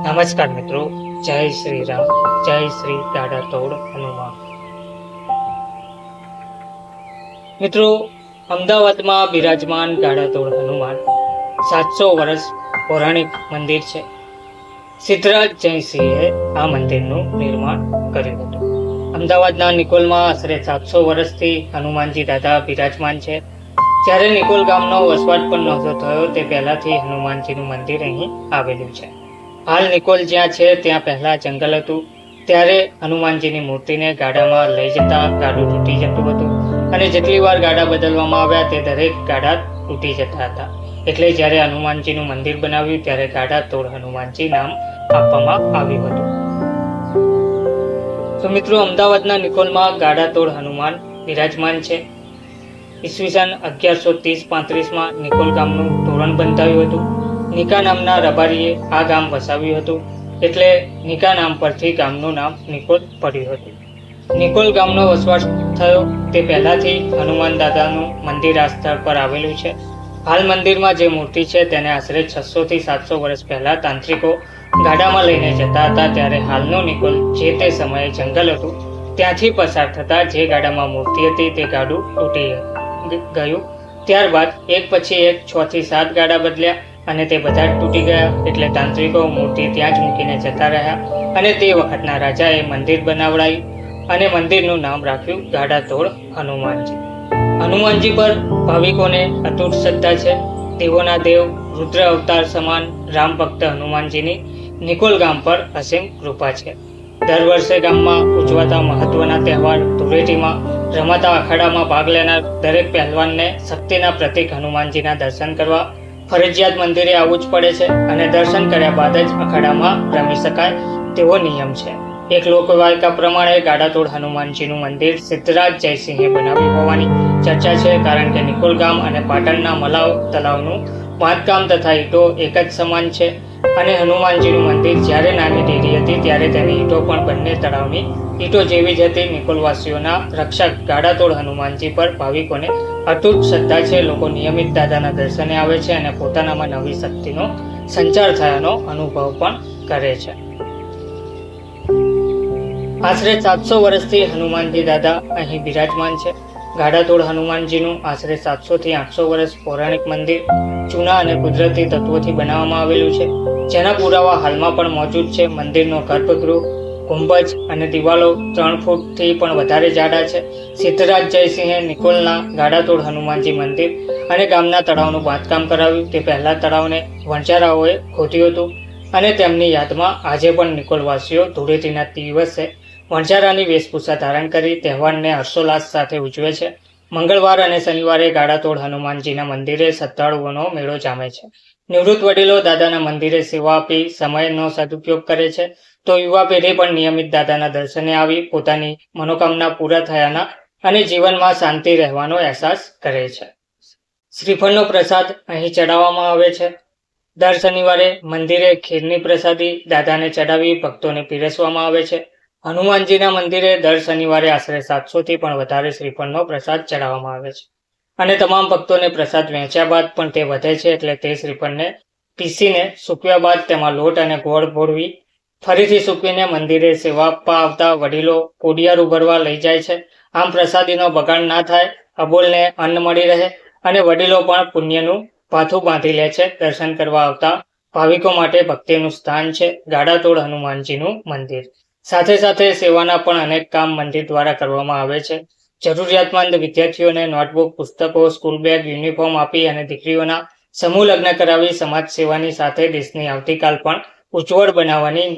નમસ્કાર મિત્રો. જય શ્રી રામ જય શ્રી દાડા તોડ હનુમાન. મિત્રો, અમદાવાદમાં બિરાજમાન ગાડા તોડ હનુમાન સાતસો વર્ષ પૌરાણિક મંદિર છે. સિદ્ધરાજ જયસિંહે આ મંદિરનું નિર્માણ કર્યું હતું. અમદાવાદના નિકોલમાં આશરે સાતસો વર્ષથી હનુમાનજી દાદા બિરાજમાન છે. જ્યારે નિકોલ ગામનો વસવાટ પણ નહોતો થયો, તે પહેલાંથી હનુમાનજીનું મંદિર અહીં આવેલું છે. હાલ નિકોલ જ્યાં છે, ત્યાં પહેલા જંગલ હતું. ત્યારે હનુમાનજીની મૂર્તિને ગાડામાં લઈ જતા ગાડું તૂટી જતું હતું અને જેટલી વાર ગાડા બદલવામાં આવ્યા તે દરેક ગાડા તૂટી જતા હતા. એટલે જ્યારે હનુમાનજીનું મંદિર બનાવ્યું, ત્યારે ગાડા તોડ હનુમાનજી નામ આપવામાં આવ્યું હતું. તો મિત્રો, અમદાવાદના નિકોલમાં ગાડા તોડ હનુમાન બિરાજમાન છે. ઈસવીસન અગિયારસો ત્રીસ પાંત્રીસમાં નિકોલ ગામનું તોરણ બંધાવ્યું હતું. નિકા નામના રબારીએ આ ગામ વસાવ્યું હતું. એટલે નિકા નામ પરથી ગામનું નામ નિકોલ પડ્યું હતું. નિકોલ ગામનો વસવાટ થયો તે પહેલાથી હનુમાન દાદાનું મંદિર આ સ્થળ પર આવેલું છે. હાલ મંદિરમાં જે મૂર્તિ છે તેને આશરે છસો થી સાતસો વર્ષ પહેલા તાંત્રિકો ગાડામાં લઈને જતા હતા ત્યારે હાલનું નિકોલ જે તે સમયે જંગલ હતું, ત્યાંથી પસાર થતા જે ગાડામાં મૂર્તિ હતી તે ગાડું તૂટી ગયું. ત્યારબાદ એક પછી એક છ થી સાત ગાડા બદલ્યા. અને તે બધા તૂટી ગયા. એટલે તાંત્રિકો મૂર્તિ ત્યાં જ મૂકીને જતા રહ્યા અને તે વખતના રાજાએ મંદિર બનાવડાયું અને મંદિરનું નામ રાખ્યું ગાડા તોડ હનુમાનજી. હનુમાનજી પર ભાવિકોને અતૂટ શ્રદ્ધા છે. દેવોના દેવ, રુદ્ર અવતાર સમાન રામ ભક્ત હનુમાનજીની નિકોલ ગામ પર અસીમ કૃપા છે. દર વર્ષે ગામમાં ઉજવાતા મહત્વના તહેવાર ધૂળેટીમાં રમાતા અખાડામાં ભાગ લેનાર દરેક પહેલવાનને શક્તિના પ્રતીક હનુમાનજીના દર્શન કરવા ફરજિયાત મંદિરે આવવું જ પડે છે અને દર્શન કર્યા બાદ જ અખાડામાં રમી શકાય તેવો નિયમ છે. એક લોકવાયકા પ્રમાણે ગાડાતોડ હનુમાનજીનું મંદિર સિદ્ધરાજ જયસિંહે બનાવ્યું હોવાની ચર્ચા છે, કારણ કે નિકોલ ગામ અને પાટણના મલાવ તલાવનું બાંધકામ તથા ઈંટો એક જ સમાન છે. અને હનુમાનજીનું મંદિર જ્યારે નાની ડેરી હતી ત્યારે તેની ઈંટો પણ બંને તળાવની ઈંટો જેવી જ હતી. નિકોલવાસીઓના રક્ષક ગાડાતોડ હનુમાનજી પર ભાવિકોને અતૂટ શ્રદ્ધા છે. લોકો નિયમિત દાદાના દર્શને આવે છે અને પોતાનામાં નવી શક્તિનો સંચાર થયાનો અનુભવ પણ કરે છે. આશરે સાતસો વર્ષથી હનુમાનજી દાદા અહીં બિરાજમાન છે. ગાડાતોડ હનુમાનજીનું આશરે સાતસોથી આઠસો વર્ષ પૌરાણિક મંદિર ચૂના અને કુદરતી તત્વોથી બનાવવામાં આવેલું છે. જેના પુરાવા હાલમાં પણ મોજૂદ છે. મંદિરનો ગર્ભગૃહ, ગુંબજ અને દિવાલો ત્રણ ફૂટથી પણ વધારે જાડા છે. સિદ્ધરાજ જયસિંહે નિકોલના ગાડાતોડ હનુમાનજી મંદિર અને ગામના તળાવનું બાંધકામ કરાવ્યું. તે પહેલા તળાવને વણઝારાઓએ ખોદ્યું હતું અને તેમની યાદમાં આજે પણ નિકોલવાસીઓ ધૂળેટીના દિવસે વણઝારાની વેશભૂષા ધારણ કરી તહેવારને હર્ષોલ્લાસ સાથે ઉજવે છે. મંગળવાર અને શનિવારે ગાડાતોડ હનુમાનજીના મંદિરે શ્રદ્ધાળુઓનો મેળો જામે છે. નિવૃત્ત વડીલો દાદાના મંદિરે સેવા આપી સમયનો સદુપયોગ કરે છે. તો યુવા પેઢી પણ નિયમિત દાદાના દર્શને આવી પોતાની મનોકામના પૂરા થયાના અને જીવનમાં શાંતિ રહેવાનો અહેસાસ કરે છે. શ્રીફળનો પ્રસાદ અહીં ચડાવવામાં આવે છે. દર શનિવારે મંદિરે ખીરની પ્રસાદી દાદાને ચડાવી ભક્તોને પીરસવામાં આવે છે. હનુમાનજીના મંદિરે દર શનિવારે આશરે સાતસોથી પણ વધારે શ્રીફળનો પ્રસાદ ચડાવવામાં આવે છે. અને તમામ ભક્તોને પ્રસાદ વહેંચ્યા બાદ પણ તે વધે છે એટલે તે શ્રીફળને પીસીને સૂકવ્યા બાદ તેમાં લોટ અને ગોળ ભોળવી ફરીથી સૂકવીને મંદિરે સેવા આપવા આવતા વડીલો કોડિયાર ઉભરવા લઈ જાય છે. આમ પ્રસાદીનો બગાડ ના થાય, અબોલને અન્ન મળી રહે અને વડીલો પણ પુણ્યનું પાથું બાંધી લે છે. દર્શન કરવા આવતા ભાવિકો માટે ભક્તિનું સ્થાન છે ગાડાતોડ હનુમાનજીનું મંદિર. સાથે સાથે સેવાના પણ અનેક કામ મંદિર દ્વારા કરવામાં આવે છે. જરૂરિયાતમંદ વિદ્યાર્થીઓને નોટબુક, પુસ્તકો, સ્કૂલ બેગ, યુનિફોર્મ આપી અને દીકરીઓના સમૂહ લગ્ન કરાવી સમાજ સેવાની સાથે દેશની આવતીકાલ પણ ઉજ્જવળ બનાવવાની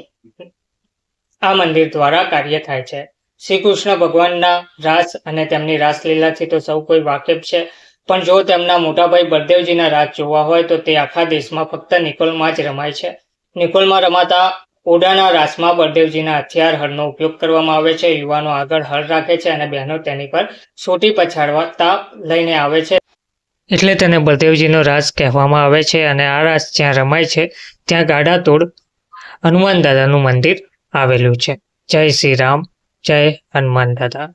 આ મંદિર દ્વારા કાર્ય થાય છે. શ્રી કૃષ્ણ ભગવાનના રાસ અને તેમની રાસલીલાથી તો સૌ કોઈ વાકેફ છે. પણ જો તેમના મોટાભાઈ બળદેવજીના રાજ જોવા હોય તો તે આખા દેશમાં ફક્ત નિકોલમાં જ રમાય છે. નિકોલમાં રમાતા ઓડાના રાસમાં બળદેવજીના હથિયાર હળનો ઉપયોગ કરવામાં આવે છે. યુવાનો આગળ હળ રાખે છે અને બહેનો તેની પર સોટી પછાડવાતા લઈને આવે છે. એટલે તેને બળદેવજીનો રાસ કહેવામાં આવે છે અને આ રાસ જ્યાં રમાય છે, ત્યાં ગાડા તોડ હનુમાન દાદાનું મંદિર આવેલું છે. જય શ્રી રામ, જય હનુમાન દાદા.